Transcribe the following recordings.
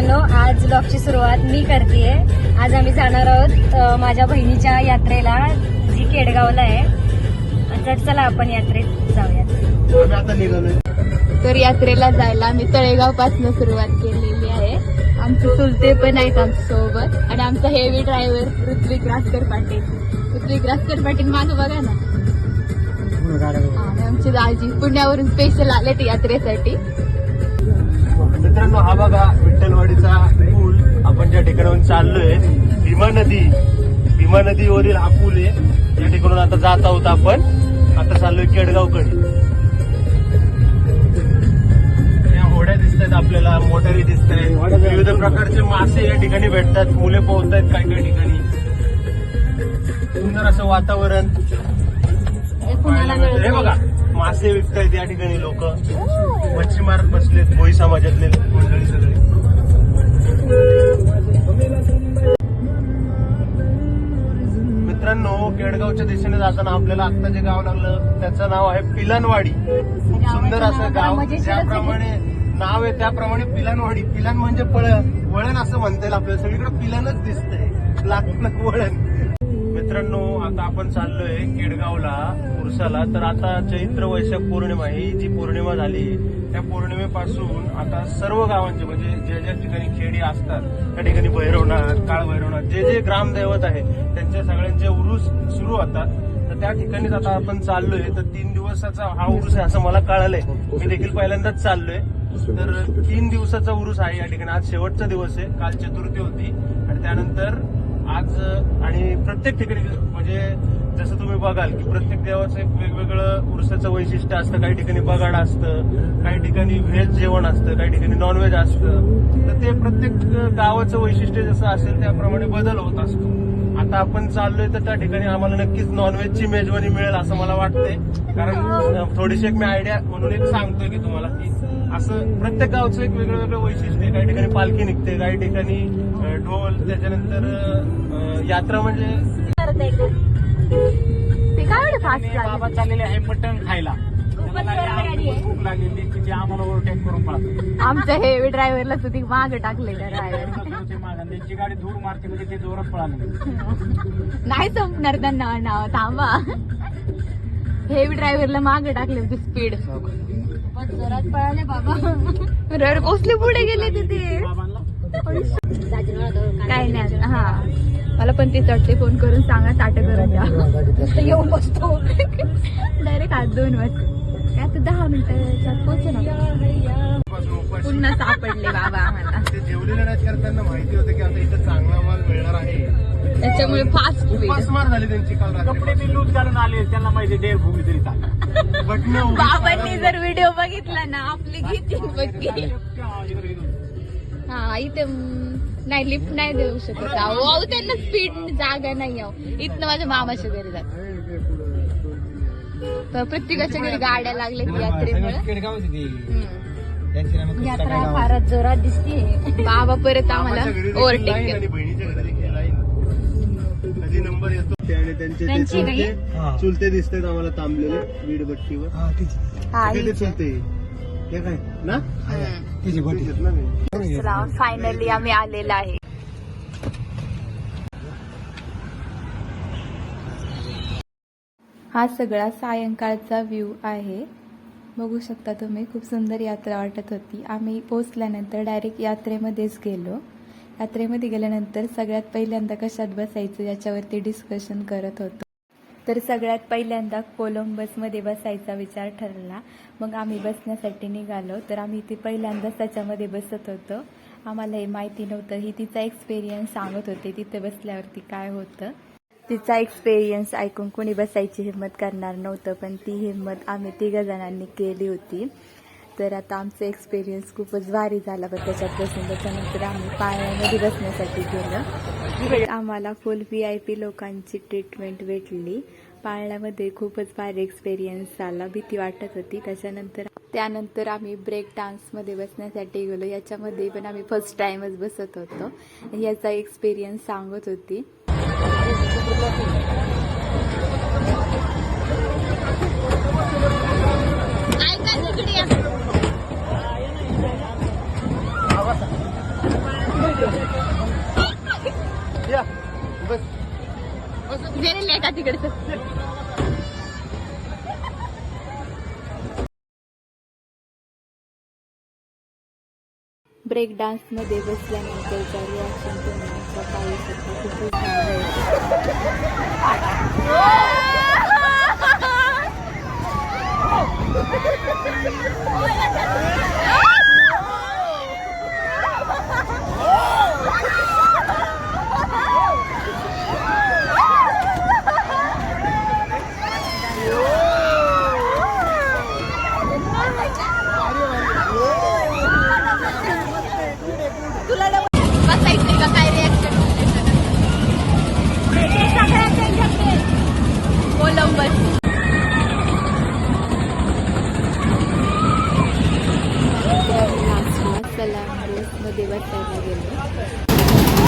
मित्रांनो आज ब्लॉगची सुरुवात मी करते आज आम्ही जाणार आहोत माझ्या बहिणीच्या यात्रेला जी केडगावला आहे. तर चला आपण यात्रेत जाऊयात. निघालोय तर यात्रेला जायला आम्ही तळेगावपासून सुरुवात केलेली आहे. आमचे चुलते पण आहेत आमच्यासोबत. आणि आमचा हेवी ड्रायव्हर ऋत्विक राजकर पाटील. ऋत्विक राजकर पाटील मागं बघा ना. आमची दाजी पुण्यावरून स्पेशल आले ते यात्रेसाठी. मित्रांनो हा बघा विठ्ठलवाडीचा पूल. आपण ज्या ठिकाणाहून चाललोय भीमा नदी भीमा नदीवरील हा पूल आहे. या ठिकाणून आता जात आहोत आपण. आता चाललोय केडगावकडे. या होड्या दिसत आहेत आपल्याला मोटारी दिसत आहेत विविध प्रकारचे मासे या ठिकाणी भेटतात. मुले पोहत आहेत काही काही ठिकाणी. सुंदर असं वातावरण. हे बघा. मासे विकतायत या ठिकाणी लोक. मच्छीमार बसलेत भोई समाजातले मंडळी सगळे. मित्रांनो केडगावच्या दिशेने जाताना आपल्याला आता जे गाव लागलं त्याचं नाव आहे पिलनवाडी. खूप सुंदर असं गाव. ज्याप्रमाणे नाव आहे त्याप्रमाणे पिलनवाडी. पिलन म्हणजे पळ वळण असं म्हणता येईल आपल्याला. सगळीकडे पिलनच दिसतंय. लागतं वळण. मित्रांनो आता आपण चाललोय केडगावला उरसाला. तर आता चैत्र वैशाख पौर्णिमा ही जी पौर्णिमा झाली त्या पौर्णिमेपासून आता सर्व गावांचे म्हणजे जे ज्या ठिकाणी खेडी असतात त्या ठिकाणी भैरवनाथ काळभैरवनाथ जे जे ग्रामदैवत आहे त्यांच्या सगळ्यांचे उरुस सुरू होतात. तर त्या ठिकाणीच आता आपण चाललोय. तर तीन दिवसाचा हा उरुस आहे असं मला कळालंय. मी देखील पहिल्यांदाच चाललोय. तर तीन दिवसाचा उरुस आहे या ठिकाणी. आज शेवटचा दिवस आहे. काल चतुर्थी होती. आणि त्यानंतर आज आणि प्रत्येक ठिकाणी म्हणजे जसं तुम्ही बघाल की प्रत्येक देवाचं एक वेगवेगळं उरसाचं वैशिष्ट्य असतं. काही ठिकाणी बगाड असतं काही ठिकाणी व्हेज जेवण असतं काही ठिकाणी नॉनव्हेज असतं. तर ते प्रत्येक गावाचं वैशिष्ट्य जसं असेल त्याप्रमाणे बदल होत असतो. आता आपण चाललोय तर त्या ठिकाणी आम्हाला नक्कीच नॉनव्हेजची मेजवानी मिळेल असं मला वाटतंय. कारण थोडीशी एक मी आयडिया म्हणून एक सांगतोय की तुम्हाला की असं प्रत्येक गावचं एक वेगळं वेगळं वैशिष्ट्य आहे. काही ठिकाणी पालखी निघते काही ठिकाणी ढोल त्याच्यानंतर यात्रा म्हणजे बाबा चाललेले आहे मटण खायला. भूक लागलेली की ते आम्हाला ओव्हरटेक करून पाहतो आमच्या हेवी ड्रायव्हरला सुद्धा मागे टाकलेलं ड्रायव्हर त्यांची गाडी धूर मारते म्हणजे ते जोरात पळाले. नाही संपणार त्यांना नाव थांबा. हेवी ड्रायव्हरला मागे टाकले होते स्पीड जोरात पळाले बाबा. रड कोसले पुढे गेले तिथे बाबांना? काय नाही आता. हा. मला पण तेच वाटते फोन करून सांगा ताट करून द्या. येऊन बसतो. डायरेक्ट हात दोन वाजता काय आता दहा मिनिटाच्यात पोहोचे ना पासून उपाशी. पुन्हा सापडले बाबा आम्हाला. ते जेवलेले नाहीत कारण त्यांना माहिती होतं की आता इथं चांगला माल मिळणार आहे. त्याच्यामुळे फास्ट उपासमार झाली त्यांची काल कपडे रात्री बी लूज घालून आले त्यांना माहिती डेअर भूमी तरी चालेल. बटणं बाबांनी जर व्हिडिओ बघितला ना आपली घेतील बघी हा इथे म, नाही लिफ्ट नाही देऊ शकत. अहो अहो, त्यांना स्पीड जागा नाही अहो इथनं माझ्या मामाच्या घरी जात. तर प्रत्येकाच्या घरी गाड्या लागल्या की यात्रेमुळे. यात्रा फारच जोरात दिसते बाबा परत आम्हाला ओव्हरटेक नंबर येतो. ते आणि त्यांचे ते त्यांची काही? चुलते चुलते दिसतात आम्हाला थांबलेले वीडभट्टीवर. हा, ते ते? चुलते हे काय? ना? मी फायनली आम्ही आलेलो आहे. हा सगळा सायंकाळचा व्ह्यू आहे. बघू शकता तुम्ही खूप सुंदर यात्रा वाटत होती. आम्ही पोचल्यानंतर डायरेक्ट यात्रेमध्येच गेलो. यात्रेमध्ये गेल्यानंतर सगळ्यात पहिल्यांदा कशात बसायचं याच्यावरती डिस्कशन करत होतो. तर सगळ्यात पहिल्यांदा कोलंबसमध्ये बसायचा विचार ठरला. मग आम्ही बसण्यासाठी निघालो. तर आम्ही इथे पहिल्यांदाच त्याच्यामध्ये बसत होतो. आम्हाला हे माहिती नव्हतं. ही तिचा एक्सपिरियन्स सांगत होते तिथे बसल्यावरती काय होतं. तिचा एक्सपिरियन्स ऐकून कोणी बसायची हिंमत करणार नव्हतं पण ती हिंमत आम्ही तिघा जणांनी केली होती. तर आता आमचं एक्सपिरियन्स खूपच भारी झाला पण त्याच्यात बसून त्याच्यानंतर आम्ही पाळण्यामध्ये बसण्यासाठी गेलो. आम्हाला फुल व्ही आय पी लोकांची ट्रीटमेंट भेटली. पाळण्यामध्ये खूपच भारी एक्सपिरियन्स झाला भीती वाटत होती. त्याच्यानंतर त्यानंतर आम्ही ब्रेक डान्समध्ये बसण्यासाठी गेलो. याच्यामध्ये पण आम्ही फर्स्ट टाईमच बसत होतो. याचा एक्सपिरियन्स सांगत होती. ऐका तिकडे ब्रेक डान्समध्ये बसल्यानंतरचा रिॲक्शन तुम्ही पाहू शकता खूपच आहे तर आम्ही लास्टला सलाम रोजमध्ये बसायला गेलो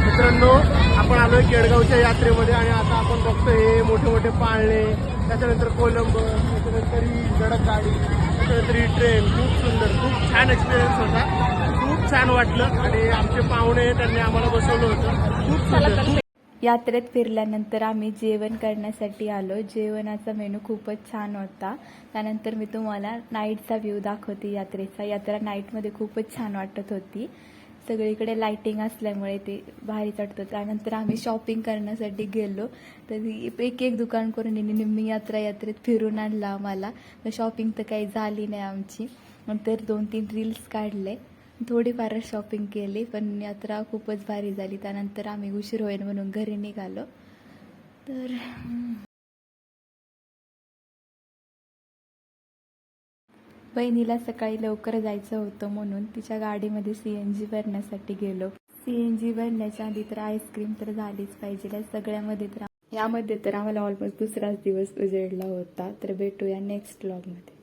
मित्रांनो आपण आलोय केडगावच्या यात्रेमध्ये आणि आता आपण बघतोय हे मोठे मोठे पाळणे त्याच्यानंतर कोलंब गडक गाडी. ही ट्रेन खूप सुंदर खूप छान एक्सपिरियन्स होता. खूप छान वाटलं. आणि आमचे पाहुणे त्यांनी आम्हाला बसवलं होतं. खूप सुंदर. यात्रेत फिरल्यानंतर आम्ही जेवण करण्यासाठी आलो. जेवणाचा मेनू खूपच छान होता. त्यानंतर मी तुम्हाला नाईटचा व्ह्यू दाखवते यात्रेचा. यात्रा नाईटमध्ये खूपच छान वाटत होती. सगळीकडे लाइटिंग असल्यामुळे ते भारी वाटतं त्यानंतर आम्ही शॉपिंग करण्यासाठी गेलो. तर एक एक दुकान करून निम्मी यात्रा यात्रेत फिरून आणलं आम्हाला. तर शॉपिंग तर काही झाली नाही आमची. नंतर दोन तीन रील्स काढले. थोडीफार शॉपिंग केली पण यात्रा खूपच भारी झाली. त्यानंतर आम्ही उशीर होईल म्हणून घरी निघालो. तर बहिणीला सकाळी लवकर जायचं होतं म्हणून तिच्या गाडीमध्ये सी एन जी भरण्यासाठी गेलो. सी एन जी भरण्याच्या आधी तर आईस्क्रीम तर झालीच पाहिजे. या सगळ्यामध्ये तर यामध्ये तर आम्हाला ऑलमोस्ट दुसराच दिवस उजेडला होता. तर भेटूया नेक्स्ट ब्लॉगमध्ये